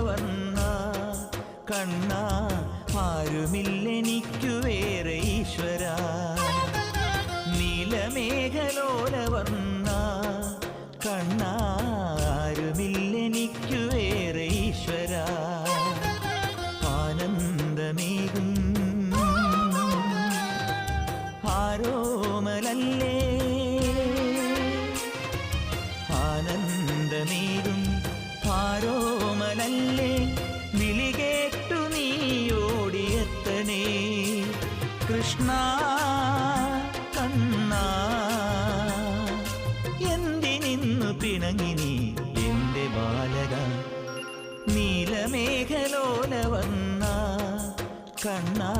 വന്ന കണ്ണ ആരുമില്ലെനിക്കു വേറെ ഈശ്വര. നീലമേഘലോല വന്ന കണ്ണ ആരുമില്ലെനിക്കു വേറെ ഈശ്വര. ആനന്ദമേകും. ആരോമലല്ലേ കൃഷ്ണ കണ്ണ. എന്തിനിന്നു പിണങ്ങി നീ എന്റെ ബാലക? നീലമേഘലോല വന്ന കണ്ണാ.